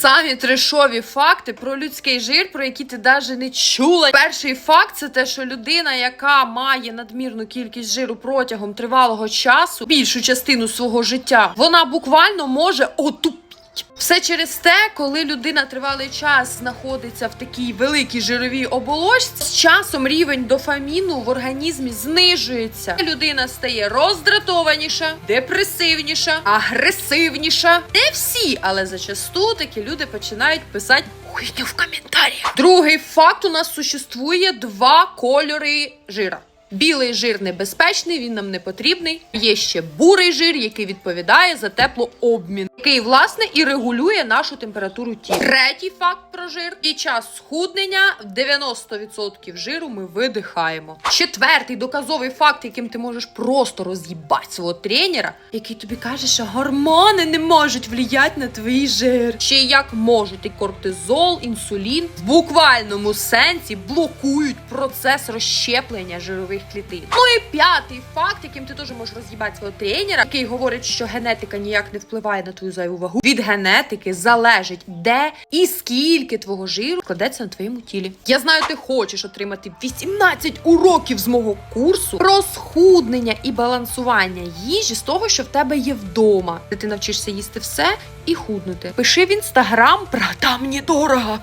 Самі трешові факти про людський жир, про які ти навіть не чула. Перший факт це те, що людина, яка має надмірну кількість жиру протягом тривалого часу, більшу частину свого життя, вона буквально може отупіти. Все через те, коли людина тривалий час знаходиться в такій великій жировій оболочці, з часом рівень дофаміну в організмі знижується. Людина стає роздратованіша, депресивніша, агресивніша. Не всі, але зачасту такі люди починають писати хуйню в коментарях. Другий факт: у нас существує два кольори жира. Білий жир небезпечний, він нам не потрібний. Є ще бурий жир, який відповідає за теплообмін, який власне і регулює нашу температуру тіла. Третій факт про жир. Під час схуднення 90% жиру ми видихаємо. Четвертий доказовий факт, яким ти можеш просто роз'їбати свого тренера, який тобі каже, що гормони не можуть вліяти на твій жир. Ще як можуть і кортизол, інсулін в буквальному сенсі блокують процес розщеплення жирових клітин. Ну і п'ятий факт, яким ти теж можеш роз'їбати свого тренера, який говорить, що генетика ніяк не впливає на твою зайву вагу. Від генетики залежить, де і скільки твого жиру складеться на твоєму тілі. Я знаю, ти хочеш отримати 18 уроків з мого курсу про схуднення і балансування їжі з того, що в тебе є вдома, де ти навчишся їсти все і худнути. Пиши в інстаграм, правда мені дорого.